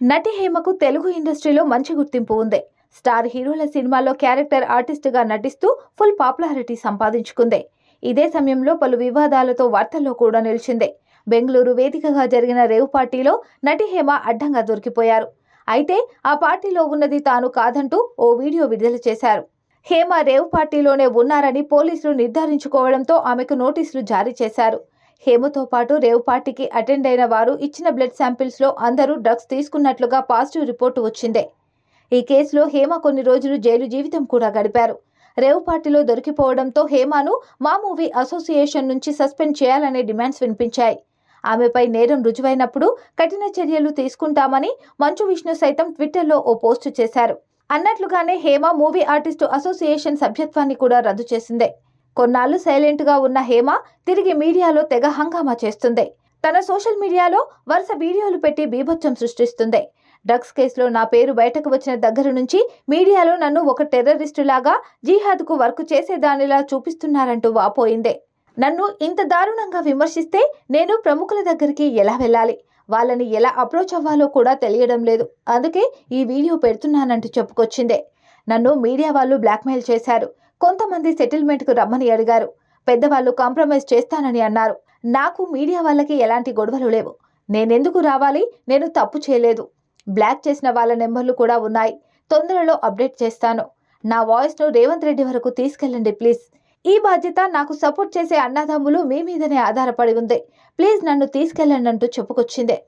నటి హేమకు తెలుగు ఇండస్ట్రీలో మంచి గుర్తింపు ఉంది. స్టార్ హీరోల సినిమాల్లో క్యారెక్టర్ ఆర్టిస్టుగా నటిస్తూ ఫుల్ పాపులారిటీ సంపాదించుకుంది. ఇదే సమయంలో పలు వివాదాలతో వార్తల్లో కూడా నిలిచింది. బెంగళూరు వేదికగా జరిగిన రేవ్ పార్టీలో నటి హేమ అడ్డంగా దొరికిపోయారు. అయితే ఆ పార్టీలో ఉన్నది తాను కాదంటూ ఓ వీడియో విడుదల చేశారు. హేమ రేవ్ పార్టీలోనే ఉన్నారని పోలీసులు నిర్ధారించుకోవడంతో ఆమెకు నోటీసులు జారీ చేశారు. హేమతో పాటు రేవ్ పార్టీకి అటెండ్ అయిన వారు ఇచ్చిన బ్లడ్ శాంపిల్స్లో అందరూ డ్రగ్స్ తీసుకున్నట్లుగా పాజిటివ్ రిపోర్టు వచ్చింది. ఈ కేసులో హేమ కొన్ని రోజులు జైలు జీవితం కూడా గడిపారు. రేవ్ పార్టీలో దొరికిపోవడంతో హేమను మా మూవీ అసోసియేషన్ నుంచి సస్పెండ్ చేయాలనే డిమాండ్స్ వినిపించాయి. ఆమెపై నేరం రుజువైనప్పుడు కఠిన చర్యలు తీసుకుంటామని మంచు విష్ణు సైతం ట్విట్టర్లో ఓ పోస్టు చేశారు. అన్నట్లుగానే హేమ మూవీ ఆర్టిస్టు అసోసియేషన్ సభ్యత్వాన్ని కూడా రద్దు చేసిందే. కొన్నాళ్ళు సైలెంట్గా ఉన్న హేమ తిరిగి మీడియాలో తెగ హంగామా చేస్తుంది. తన సోషల్ మీడియాలో వరుస వీడియోలు పెట్టి బీభత్సం సృష్టిస్తుంది. డ్రగ్స్ కేసులో నా పేరు బయటకు వచ్చిన దగ్గర నుంచి మీడియాలో నన్ను ఒక టెర్రరిస్టు లాగా జిహాద్కు వర్క్ చేసేదానిలా చూపిస్తున్నారంటూ వాపోయింది. నన్ను ఇంత దారుణంగా విమర్శిస్తే నేను ప్రముఖుల దగ్గరికి ఎలా వెళ్ళాలి? వాళ్ళని ఎలా అప్రోచ్ అవ్వాలో కూడా తెలియడం లేదు. అందుకే ఈ వీడియో పెడుతున్నానంటూ చెప్పుకొచ్చిందే. నన్ను మీడియా వాళ్ళు బ్లాక్మెయిల్ చేశారు. కొంతమంది సెటిల్మెంట్కు రమ్మని అడిగారు. పెద్దవాళ్ళు కాంప్రమైజ్ చేస్తానని అన్నారు. నాకు మీడియా వాళ్ళకి ఎలాంటి గొడవలు లేవు. నేనెందుకు రావాలి? నేను తప్పు చేయలేదు. బ్లాక్ చేసిన వాళ్ళ నెంబర్లు కూడా ఉన్నాయి. తొందరలో అప్డేట్ చేస్తాను. నా వాయిస్ను రేవంత్ రెడ్డి వరకు తీసుకెళ్ళండి ప్లీజ్. ఈ బాధ్యత నాకు సపోర్ట్ చేసే అన్నదమ్ములు మీ మీదనే ఆధారపడి ఉంది. ప్లీజ్ నన్ను తీసుకెళ్ళండి అంటూ చెప్పుకొచ్చిందే.